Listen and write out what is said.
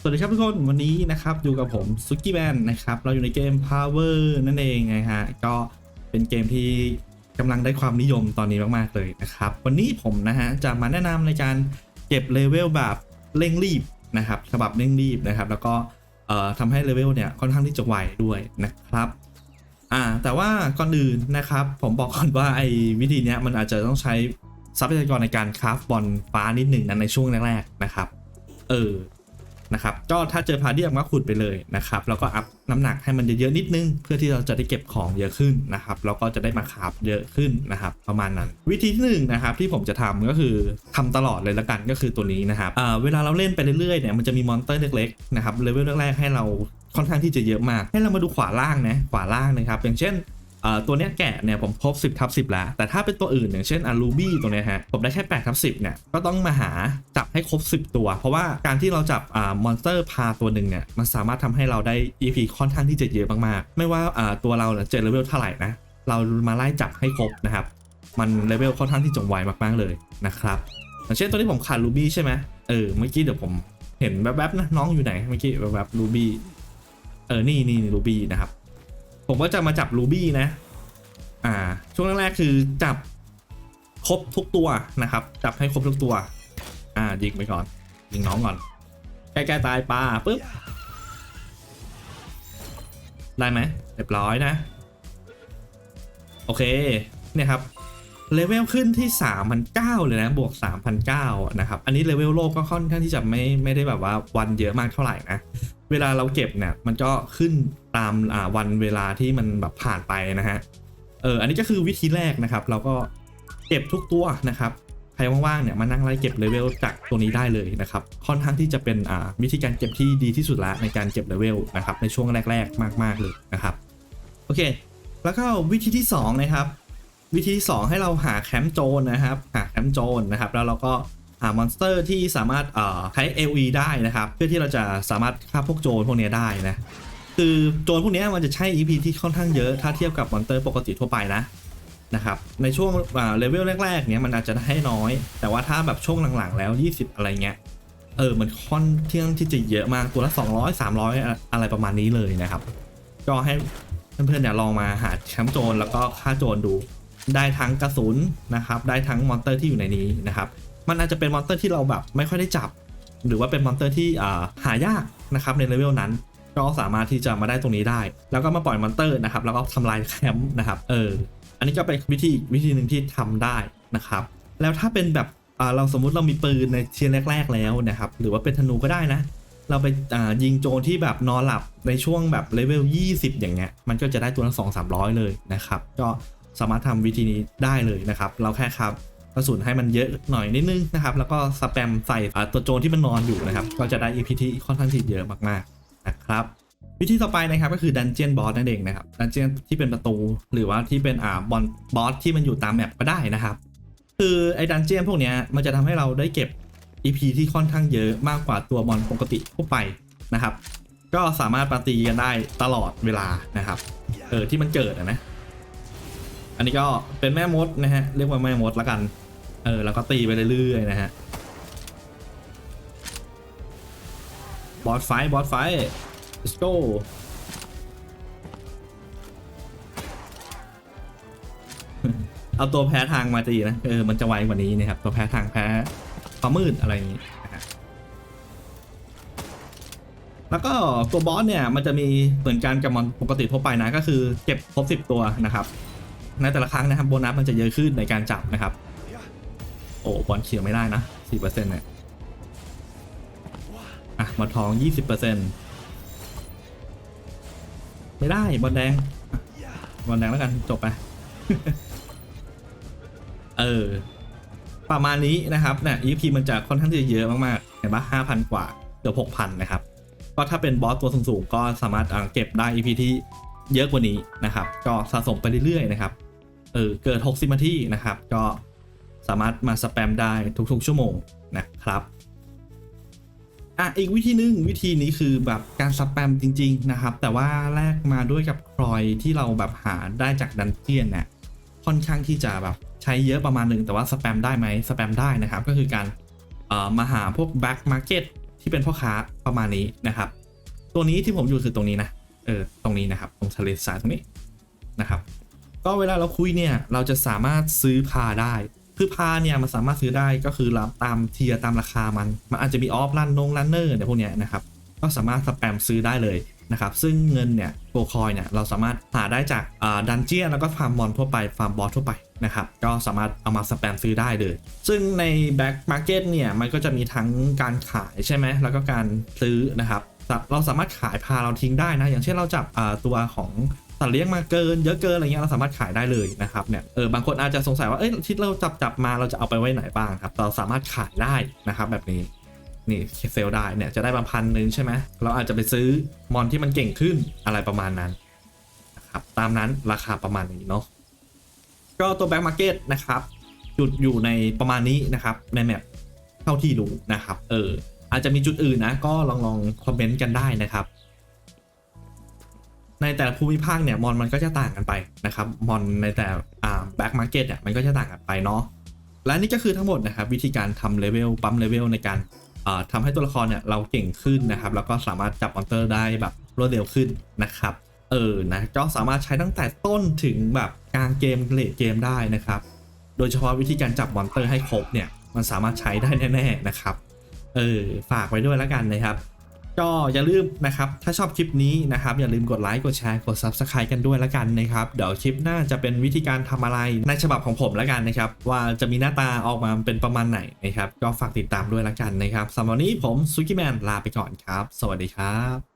สวัสดีครับทุกคนวันนี้นะครับอยู่กับผมซุกี้แมนนะครับเราอยู่ในเกม Power นั่นเองนะฮะก็เป็นเกมที่กำลังได้ความนิยมตอนนี้มากๆเลยนะครับ วันนี้ผมนะฮะจะมาแนะนำในการเก็บเลเวลแบบเร่งรีบนะครับฉบับเร่งรีบนะครับ แล้วก็เอ่อทำให้เลเวลเนี่ยค่อนข้างที่จะไวด้วยนะครับอ่าแต่ว่าก่อนอื่นนะครับผมบอกก่อนว่าไอ้วิธีเนี้ยมันอาจจะต้องใช้ทรัพยากรในการคราฟบอลฟ้านิดหนึ่งนะในช่วงแรกๆนะครับ เออ นะครับก็ถ้าเจอพาเดียมก็ขุดไปเลยนะครับแล้วก็อัพน้ำหนักให้มันเยอะๆนิดนึง เพื่อที่เราจะได้เก็บของเยอะขึ้นนะครับแล้วก็จะได้มาคาบเยอะขึ้นนะครับประมาณนั้น วิธีที่หนึ่งนะครับที่ผมจะทำก็คือทำตลอดเลยละกันก็คือตัวนี้นะครับเวลาเราเล่นไปเรื่อยๆเนี่ยมันจะมีมอนสเตอร์เล็กๆนะครับเลเวลแรกๆให้เราค่อนข้างที่จะเยอะมาก ให้เรามาดูขวาล่างนะขวาล่างนะครับอย่างเช่น ตัวเนี้ยแกะเนี่ยผมครบ 10ทับ10 แล้ว แต่ถ้าเป็นตัวอื่นอย่างเช่นอารูบี้ตัวเนี้ยฮะผมได้แค่8ทับ10 เนี่ย ก็ต้องมาหาจับให้ครบ 10 ตัว เพราะว่าการที่เราจับอ่ามอนสเตอร์พาตัวหนึ่งเนี่ยมันสามารถทำให้เราได้ EP ค่อนข้างที่จะเยอะมากๆ ไม่ว่าอ่าตัวเราเนี่ยเจอเลเวลเท่าไหร่นะเรามาไล่จับให้ครบนะครับมันเลเวลค่อนข้างที่จะไวมากๆเลยนะครับอย่างเช่นตัวที่ผมขาดรูบี้ใช่ไหมเออเมื่อกี้เดี๋ยวผมเห็นแวบๆนะน้องอยู่ไหนเมื่อกี้แวบๆรูบี้เออนี่นี่รูบี้นะครับ ผมก็จะมาจับรูบี้นะ อ่า ช่วงแรกๆคือจับครบทุกตัวนะครับ จับให้ครบทุกตัว อ่ายิงไปก่อน ยิงน้องก่อน ใกล้ๆตายปลาปุ๊บ ได้ไหมเรียบร้อยนะ โอเค เนี่ยครับ เลเวลขึ้นที่ 3,009 เลยนะ บวก 3,009 นะครับ อันนี้เลเวลโลกก็ค่อนข้างที่จะไม่ไม่ได้แบบว่าวันเยอะมากเท่าไหร่นะ เวลาเราเก็บเนี่ยมันก็ขึ้นตามอ่าวันเวลาที่มันแบบผ่านไปนะฮะเอออันนี้ก็คือวิธีแรกนะครับ เราก็เก็บทุกตัวนะครับใครว่างๆเนี่ยมานั่งไล่เก็บเลเวลจากตัวนี้ได้เลยนะครับค่อนข้างที่จะเป็นอ่าวิธีการเก็บที่ดีที่สุดละในการเก็บเลเวลนะครับในช่วงแรก ๆ มาก ๆเลยนะครับโอเค แล้วก็วิธีที่สองนะครับวิธีที่สองให้เราหาแคมป์โจรนะครับหาแคมป์โจรนะครับแล้วเราก็ มอนสเตอร์ที่สามารถใช้ AOE ได้นะครับ เพื่อที่เราจะสามารถฆ่าพวกโจรพวกนี้ได้นะ คือโจรพวกนี้มันจะใช้ EP ที่ค่อนข้างเยอะ ถ้าเทียบกับมอนสเตอร์ปกติทั่วไปนะนะครับในช่วงเลเวลแรกๆเนี้ยมันอาจจะให้น้อย แต่ว่าถ้าแบบช่วงหลังๆแล้ว 20 อะไรเงี้ยเออมันค่อนข้างที่จะเยอะมากตัวละ 200 300อะอะไรประมาณนี้เลยนะครับ ก็ให้เพื่อนๆเนี่ยลองมาหาแชมป์โจรแล้วก็ฆ่าโจรดู ได้ทั้งกระสุนนะครับ ได้ทั้งมอนสเตอร์ที่อยู่ในนี้นะครับ มันอาจจะเป็นมอนสเตอร์ที่เราแบบไม่ค่อยได้จับ หรือว่าเป็นมอนสเตอร์ที่อ่าหายากนะครับในเลเวลนั้นก็สามารถที่จะมาได้ตรงนี้ได้ แล้วก็มาปล่อยมอนสเตอร์นะครับ แล้วก็ทำลายแคมป์นะครับ เออ อันนี้ก็เป็นวิธีวิธีหนึ่งที่ทำได้นะครับ แล้วถ้าเป็นแบบอ่าเราสมมุติเรามีปืนในเชียร์แรก ๆ แล้วนะครับ หรือว่าเป็นธนูก็ได้นะ เราไปอ่ายิงโจรที่แบบนอนหลับในช่วงแบบเลเวล 20 อย่างเงี้ย มันก็จะได้ตัวละ2 3 0 0 เลยนะครับ ก็สามารถทำวิธีนี้ได้เลยนะครับ เราแค่ครับ กระสุนให้มันเยอะหน่อยนิดนึงนะครับ แล้วก็สแปมใส่ตัวโจรที่มันนอนอยู่นะครับ ก็จะได้ EP ที่ค่อนข้างที่เยอะมากๆนะครับวิธีต่อไปนะครับก็คือดันเจียนบอสนั่นเองนะครับดันเจียนที่เป็นประตูหรือว่าที่เป็นอ่าบอลบอสที่มันอยู่ตามแมปก็ได้นะครับ คือไอ้ดันเจียนพวกนี้มันจะทำให้เราได้เก็บ EP ที่ค่อนข้างเยอะมากกว่าตัวบอลปกติทั่วไปนะครับ ก็สามารถปาตีกันได้ตลอดเวลานะครับเออที่มันเกิดนะ อันนี้ก็เป็นแม่มดนะฮะเรียกว่าแม่มดละกัน เออแล้วก็ตีไปเรื่อยๆนะฮะบอสไฟบอสไฟ let's go เอาตัวแพ้ทางมาตีนะ เออ มันจะไวกว่านี้นะครับ ตัวแพ้ทางแพ้ความมืดอะไรอย่างนี้นะฮะแล้วก็ตัวบอสเนี่ย มันจะมีเหมือนกันกับมอนปกติทั่วไปนะ ก็คือเก็บครบ 10 ตัวนะครับ ในแต่ละครั้งนะครับโบนัสมันจะเยอะขึ้นในการจับนะครับ อ้บอลเขียวไม่ได้นะ4%เนี่ยอะมาทอง20%ไม่ได้บอลแดงบอลแดงแล้วกันจบไปเออประมาณนี้นะครับเนี่ย EP มันจะค่อนข้างจะเยอะมากๆเห็นปะ5,000กว่าเกือบ6,000นะครับ ก็ถ้าเป็นบอสตัวสูงๆก็สามารถเก็บได้ EP ที่เยอะกว่านี้นะครับ ก็สะสมไปเรื่อยๆนะครับเออเกิด 60นาทีนะครับ ก็ สามารถมาสแปมได้ทุกๆ ชั่วโมงนะครับอะอีกวิธีหนึ่งวิธีนี้คือแบบการสแปมจริง ๆ นะครับ แต่ว่าแลกมาด้วยกับครอยที่เราแบบหาได้จากดันเจียนเนี่ยค่อนข้างที่จะแบบใช้เยอะประมาณหนึ่งแต่ว่าสแปมได้ไหมสแปมได้นะครับ ก็คือการเออมาหาพวกแบ็กมาร์เก็ตที่เป็นพ่อค้าประมาณนี้นะครับ ตัวนี้ที่ผมอยู่คือตรงนี้นะเออตรงนี้นะครับ ตรงทะเลทรายตรงนี้นะครับ ก็เวลาเราคุยเนี่ยเราจะสามารถซื้อพาได้ คือพาเนี่ยมันสามารถซื้อได้ก็คือรับตามเทียร์ตามราคามัน มันอาจจะมีออฟลันนงลันเนอร์เนี่ยพวกเนี้ยนะครับก็สามารถสแปมซื้อได้เลยนะครับซึ่งเงินเนี่ยโกคอยเนี่ยเราสามารถหาได้จากดันเจียนแล้วก็ฟาร์มมอนทั่วไปฟาร์มบอสทั่วไปนะครับก็สามารถเอามาสแปมซื้อได้เลย ซึ่งในแบ็กมาร์เก็ตเนี่ยมันก็จะมีทั้งการขายใช่ไหมแล้วก็การซื้อนะครับเราสามารถขายพาเราทิ้งได้นะ อย่างเช่นเราจับตัวของ สัตว์เลี้ยงมาเกินเยอะเกินอะไรเงี้ยเราสามารถขายได้เลยนะครับเนี่ยเออบางคนอาจจะสงสัยว่าเอ้ยที่เราจับจับมาเราจะเอาไปไว้ไหนบ้างครับเราสามารถขายได้นะครับแบบนี้นี่เซลได้เนี่ยจะได้บางพันหนึ่งใช่ไหมเราอาจจะไปซื้อมอนที่มันเก่งขึ้นอะไรประมาณนั้นนะครับตามนั้นราคาประมาณนี้เนาะก็ตัวแบ็กมาร์เก็ตนะครับจุดอยู่ในประมาณนี้นะครับในแมปเท่าที่รู้นะครับเอออาจจะมีจุดอื่นนะก็ลองลองคอมเมนต์กันได้นะครับ ในแต่ละภูมิภาคเนี่ยมอนมันก็จะต่างกันไปนะครับมอนในแต่อ่าแบ็กมาร์เก็ตเนี่ยมันก็จะต่างกันไปเนาะและนี่ก็คือทั้งหมดนะครับวิธีการทำเลเวลปั๊มเลเวลในการอ่าทำให้ตัวละครเนี่ยเราเก่งขึ้นนะครับแล้วก็สามารถจับมอนเตอร์ได้แบบรวดเร็วขึ้นนะครับเออนะก็สามารถใช้ตั้งแต่ต้นถึงแบบกลางเกมเลทเกมได้นะครับ โดยเฉพาะวิธีการจับมอนเตอร์ให้ครบเนี่ยมันสามารถใช้ได้แน่ๆนะครับเออฝากไว้ด้วยแล้วกันนะครับ ก็อย่าลืมนะครับ ถ้าชอบคลิปนี้นะครับ อย่าลืมกดไลค์ กดแชร์ กด Subscribe กันด้วยละกันนะครับ เดี๋ยวคลิปหน้าจะเป็นวิธีการทำอะไรในฉบับของผมละกันนะครับ ว่าจะมีหน้าตาออกมาเป็นประมาณไหนนะครับ ก็ฝากติดตามด้วยละกันนะครับสำหรับวันนี้ผมซูกิแมนลาไปก่อนครับ สวัสดีครับ